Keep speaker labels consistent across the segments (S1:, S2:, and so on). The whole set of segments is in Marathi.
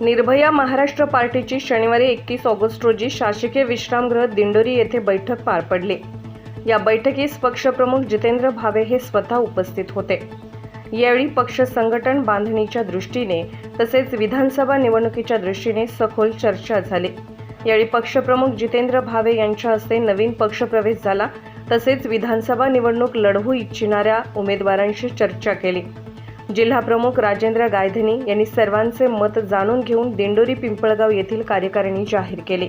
S1: निर्भया महाराष्ट्र पार्टीची शनिवारी एकतीस ऑगस्ट रोजी शासकीय विश्रामगृह दिंडोरी येथे बैठक पार पडली. या बैठकीस पक्षप्रमुख जितेंद्र भावे हे स्वतः उपस्थित होते. यावेळी पक्ष संघटन बांधणीच्या दृष्टीने तसेच विधानसभा निवडणुकीच्या दृष्टीने सखोल चर्चा झाली. यावेळी पक्षप्रमुख जितेंद्र भावे यांच्या हस्ते नवीन पक्षप्रवेश झाला. तसेच विधानसभा निवडणूक लढवू इच्छिणाऱ्या उमेदवारांशी चर्चा केली. जिल्हाप्रमुख राजेंद्र गायधनी यांनी सर्वांचे मत जाणून घेऊन दिंडोरी पिंपळगाव येथील कार्यकारिणी जाहीर केली.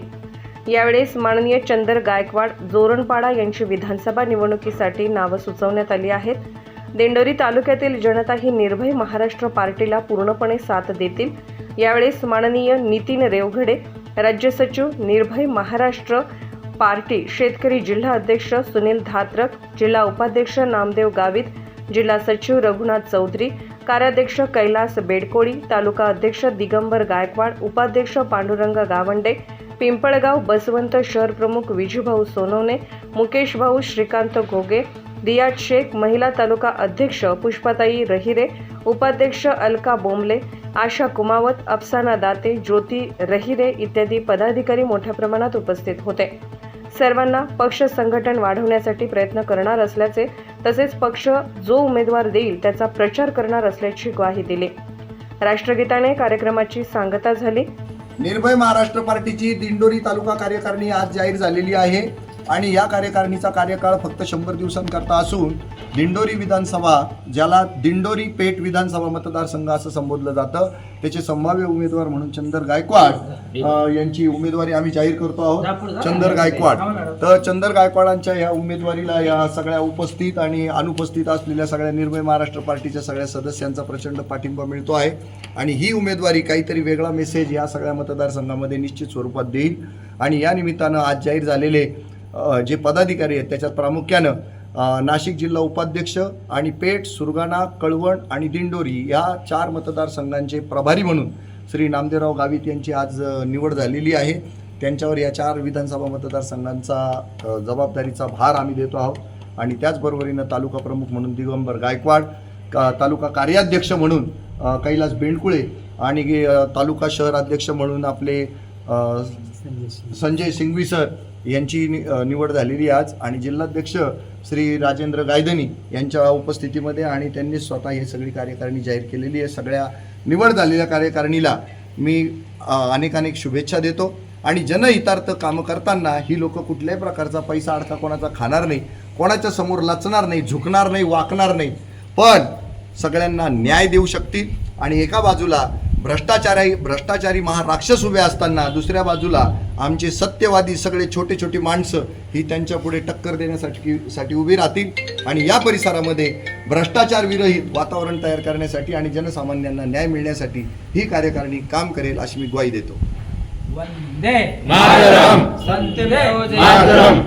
S1: यावेळेस माननीय चंदर गायकवाड जोरणपाडा यांची विधानसभा निवडणुकीसाठी नावं सुचवण्यात आली आहेत. दिंडोरी तालुक्यातील जनता ही निर्भय महाराष्ट्र पार्टीला पूर्णपणे साथ देतील. यावेळेस माननीय नितीन रेवघडे राज्य सचिव निर्भय महाराष्ट्र पार्टी शेतकरी जिल्हा अध्यक्ष सुनील धात्रक जिल्हा उपाध्यक्ष नामदेव गावित जिल्हा सचिव रघुनाथ चौधरी कार्याध्यक्ष कैलास बेडकोळी तालुका अध्यक्ष दिगंबर गायकवाड उपाध्यक्ष पांडुरंग गावंडे पिंपळगाव बसवंत शहर प्रमुख विजूभाऊ सोनवणे मुकेश भाऊ श्रीकांत घोगे दियाज शेख महिला तालुका अध्यक्ष पुष्पाताई रहिरे उपाध्यक्ष अलका बोंबले आशा कुमावत अफसाना दाते ज्योती रहिरे इत्यादी पदाधिकारी मोठ्या प्रमाणात उपस्थित होते. सर्वांना पक्ष संघटन वाढवण्यासाठी प्रयत्न करणार असल्याचे तसेच पक्ष जो उमेदवार देईल त्याचा प्रचार करणार असल्याची ग्वाही दिली. राष्ट्रगीताने कार्यक्रमाची सांगता झाली.
S2: निर्भय महाराष्ट्र पार्टीची दिंडोरी तालुका कार्यकारिणी आज जाहीर झालेली आहे आणि या कार्यकारिणीचा कार्यकाळ फक्त शंभर दिवसांकरता असून दिंडोरी विधानसभा ज्याला दिंडोरी पेठ विधानसभा मतदारसंघ असं संबोधलं जातं त्याचे संभाव्य उमेदवार म्हणून चंदर गायकवाड यांची उमेदवारी आम्ही जाहीर करतो आहोत. चंदर गायकवाड. तर चंदर गायकवाडांच्या या उमेदवारीला या सगळ्या उपस्थित आणि अनुपस्थित असलेल्या सगळ्या निर्भय महाराष्ट्र पार्टीच्या सगळ्या सदस्यांचा प्रचंड पाठिंबा मिळतो आहे. आणि ही उमेदवारी काहीतरी वेगळा मेसेज या सगळ्या मतदारसंघामध्ये निश्चित स्वरूपात देईल. आणि या निमित्तानं आज जाहीर झालेले जे पदाधिकारी आहेत त्याच्यात प्रामुख्यानं नाशिक जिल्हा उपाध्यक्ष आणि पेठ सुरगाणा कळवण आणि दिंडोरी या चार मतदारसंघांचे प्रभारी म्हणून श्री नामदेवराव गावित यांची आज निवड झालेली आहे. त्यांच्यावर या चार विधानसभा मतदारसंघांचा जबाबदारीचा भार आम्ही देतो आहोत. आणि त्याचबरोबरीनं तालुका प्रमुख म्हणून दिगंबर गायकवाड का तालुका कार्याध्यक्ष म्हणून कैलास बेंडकुळे आणि तालुका शहर अध्यक्ष म्हणून आपले संजय सिंघवी सर यांची नि- निवड झालेली आहे आज आणि जिल्हाध्यक्ष श्री राजेंद्र गायधनी यांच्या उपस्थितीमध्ये आणि त्यांनी स्वतः हे सगळी कार्यकारिणी जाहीर केलेली आहे. सगळ्या निवड झालेल्या कार्यकारिणीला मी अनेकानेक अनेक अनेक शुभेच्छा देतो. आणि जनहितार्थ कामं करताना ही लोक कुठल्याही प्रकारचा पैसा अडका कोणाचा खाणार नाही कोणाच्या समोर लचणार नाही झुकणार नाही वाकणार नाही. पण सगळ्यांना न्याय देऊ शकतील आणि एका बाजूला भ्रष्टाचारी भ्रष्टाचारी महाराक्षस उभे असताना दुसऱ्या बाजूला आमचे सत्यवादी सगळे छोटे छोटे माणसं ही त्यांच्या पुढे टक्कर देण्यासाठी साठी उभी राहतील. आणि या परिसरामध्ये भ्रष्टाचार विरहित वातावरण तयार करण्यासाठी आणि जनसामान्यांना न्याय मिळण्यासाठी ही कार्यकारिणी काम करेल अशी मी ग्वाही देतो.